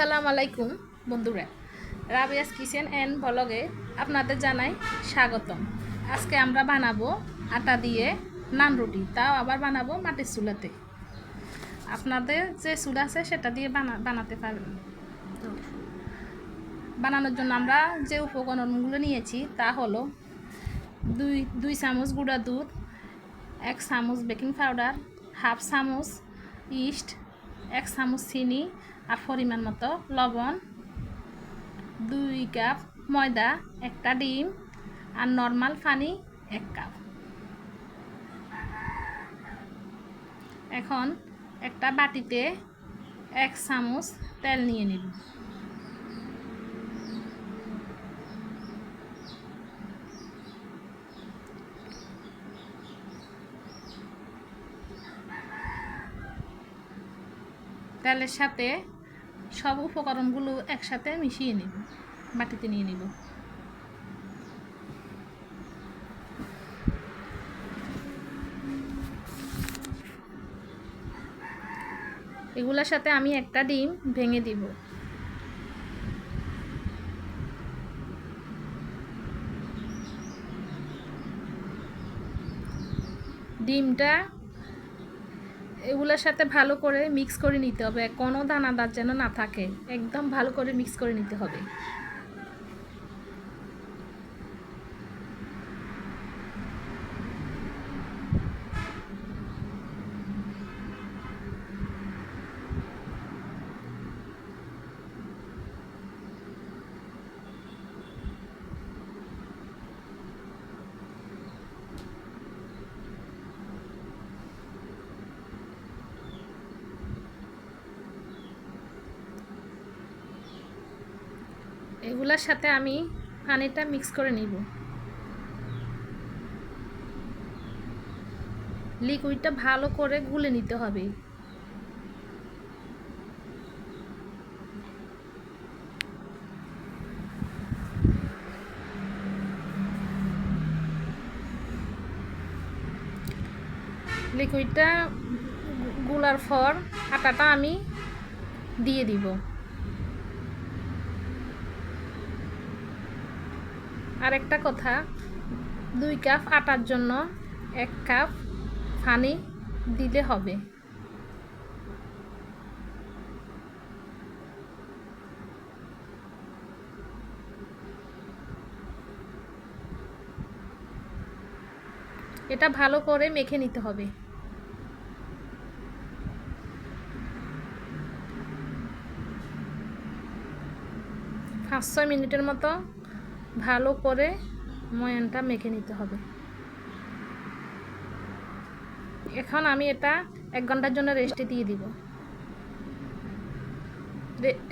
আসসালামু আলাইকুম, বন্ধুরা। রাবিয়াস কিচেন অ্যান্ড ব্লগে আপনাদের জানাই স্বাগতম। আজকে আমরা বানাবো আটা দিয়ে নান রুটি, তাও আবার বানাবো মাটির চুলাতে। আপনাদের যে চুলা আছে সেটা দিয়ে বানা বানাতে পারবেন। বানানোর জন্য আমরা যে উপকরণগুলো নিয়েছি, তা হলো দুই দুই চামচ গুঁড়া দুধ, এক চামচ বেকিং পাউডার, হাফ চামচ ইস্ট, এক চামচ চিনি আর পরিমাণ মতো লবণ, দুই কাপ ময়দা, একটা ডিম আর নর্মাল পানি, এক কাপ। এখন একটা বাটিতে এক চামচ তেল নিয়ে নিব। তেলের সাথে সব উপকরণগুলো একসাথে মিশিয়ে নিব, বাটিতে নিয়ে নিব। এগুলোর সাথে আমি একটা ডিম ভেঙে দিব। ডিমটা এগুলোর সাথে ভালো করে মিক্স করে নিতে হবে। কোনো দানাদার যেন না থাকে। একদম ভালো করে মিক্স করে নিতে হবে। এগুলার সাথে আমি পানিটা মিক্স করে নিব। লিকুইডটা ভালো করে গুলে নিতে হবে। লিকুইডটা গুলার পর আটাটা আমি দিয়ে দিব। আর একটা কথা, দুই কাপ আটার জন্য এক কাপ পানি দিলে হবে। এটা ভালো করে মেখে নিতে হবে। পাঁচ ছয় মিনিটের মতো ভালো করে ময়ানটা মেখে নিতে হবে। এখন আমি এটা এক ঘণ্টার জন্য রেস্টে দিয়ে দিব।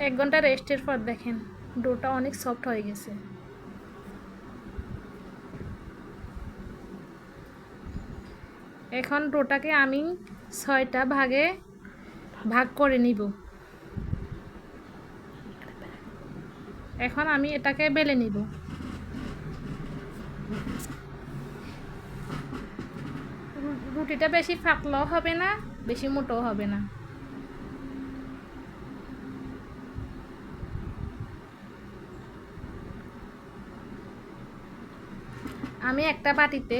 এক ঘণ্টা রেস্টের পর দেখেন, ডোটা অনেক সফট হয়ে গেছে। এখন ডোটাকে আমি ছয়টা ভাগে ভাগ করে নিব। এখন আমি এটাকে বেলে নিব। রুটিটা বেশি পাতলাও হবে না, বেশি মোটাও হবে না। আমি একটা বাটিতে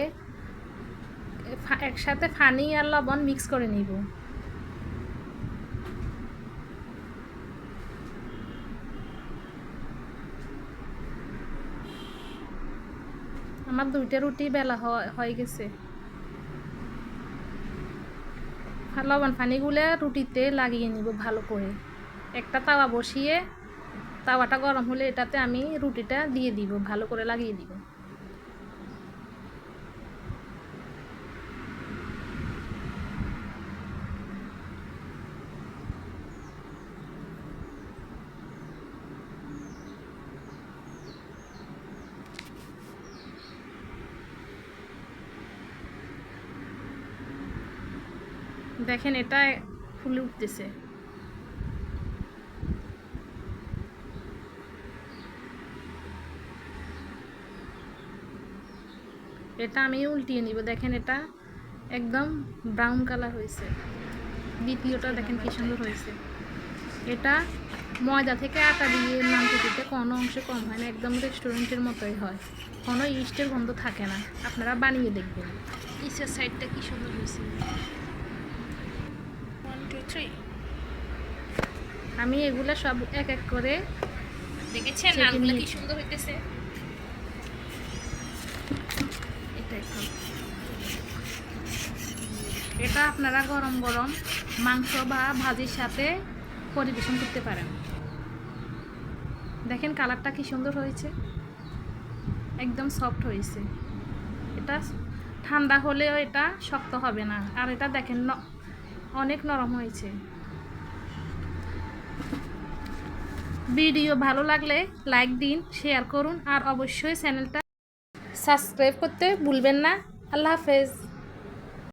একসাথে ফানি আর লবণ মিক্স করে নিব। আমার দুইটা রুটি বেলা হয়- গেছে। লবণ পানিগুলো রুটিতে লাগিয়ে নিব ভালো করে। একটা তাওয়া বসিয়ে, তাওয়াটা গরম হলে এটাতে আমি রুটিটা দিয়ে দিব, ভালো করে লাগিয়ে দিব। দেখেন এটা ফুলে উঠতেছে। এটা আমি উল্টিয়ে নিব, দেখেন এটা একদম ব্রাউন কালার হয়েছে। দ্বিতীয়টা দেখেন কি সুন্দর হয়েছে। এটা ময়দা থেকে আটা দিয়ে নান রুটিতে কোনো অংশে কম হয় না, একদম রেস্টুরেন্টের মতোই হয়। কোনো ইস্টের গন্ধ থাকে না, আপনারা বানিয়ে দেখবেন। ইসের সাইডটা কি সুন্দর হয়েছে। আমি এগুলো সব এক এক করে দেখেছেন? নানগুলো কি সুন্দর হইতেছে? এটা এখন এটা আপনারা গরম গরম মাংস বা ভাজির সাথে পরিবেশন করতে পারেন। দেখেন কালারটা কি সুন্দর হয়েছে। একদম সফট হয়েছে। এটা ঠান্ডা হলেও এটা শক্ত হবে না। আর এটা দেখেন অনেক নরম হয়েছে। ভিডিও ভালো লাগলে লাইক দিন, শেয়ার করুন, আর অবশ্যই চ্যানেলটা সাবস্ক্রাইব করতে ভুলবেন না। আল্লাহ হাফেজ।